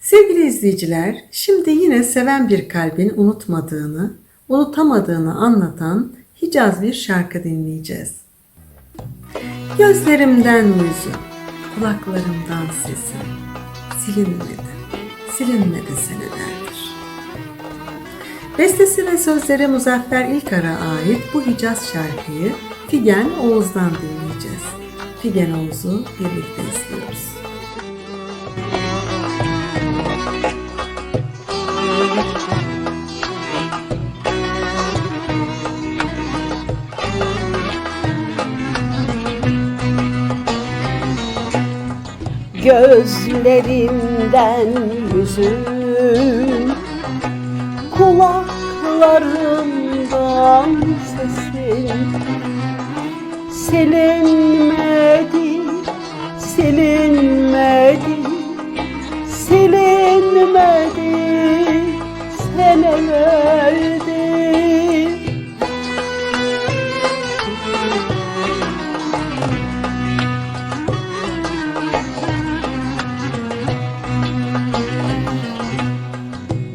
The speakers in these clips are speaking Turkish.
Sevgili izleyiciler, şimdi yine seven bir kalbin unutmadığını, unutamadığını anlatan Hicaz bir şarkı dinleyeceğiz. Gözlerimden yüzüm, kulaklarımdan sesim, silinmedi, silinmedi senelerdir. Bestesi ve sözleri Muzaffer İlkar'a ait bu Hicaz şarkıyı Figen Oğuz'dan dinleyeceğiz. Figen Oğuz'u birlikte izliyoruz. Gözlerimden yüzüm Kulaklarımdan sesin Silinmedi, silinmedi Silinmedi senelerdir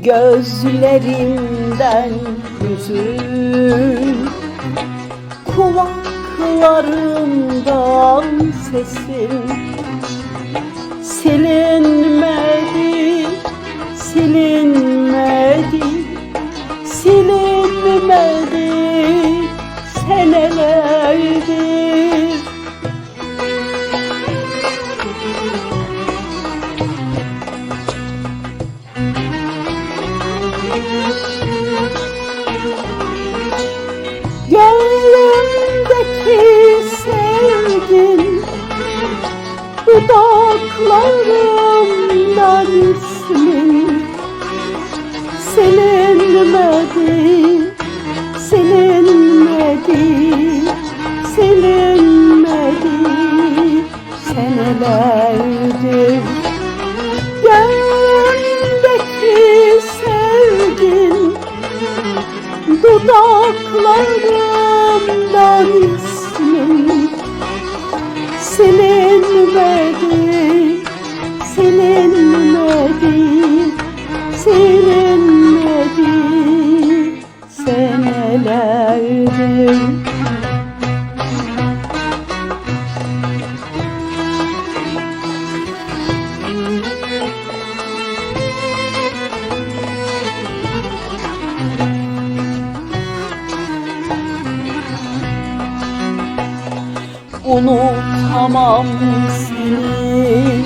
Gözlerimden yüzüm Kulaklarımdan sesim Silinmedi, Dudaklarımdan ismin. Silinmedi, silinmedi Silinmedi senelerdir Gönlümdeki sevgin. Dudaklarımdan ismin. Silinmedi, Unutamam seni.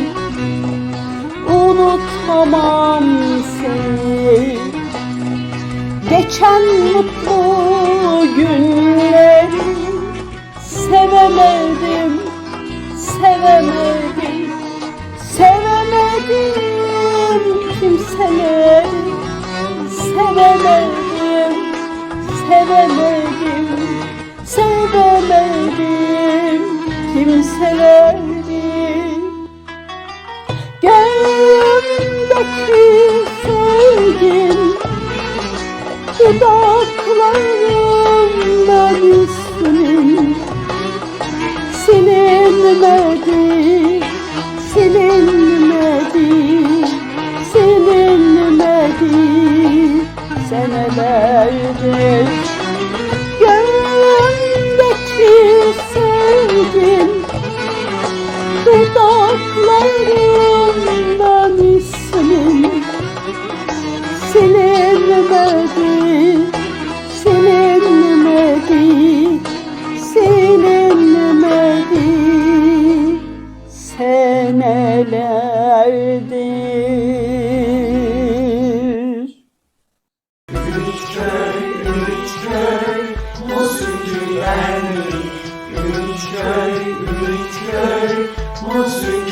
Unutamam seni. Geçen mutlu günleri Sevemedim, sevemedim. Sevemedim kimseleri Sevemedim, sevemedim. Sevemedim kimseleri Gönlümdeki sevgin Dudaklarımdan ismin Silinmedi, silinmedi Silinmedi. Senelerdir ülker, Mosül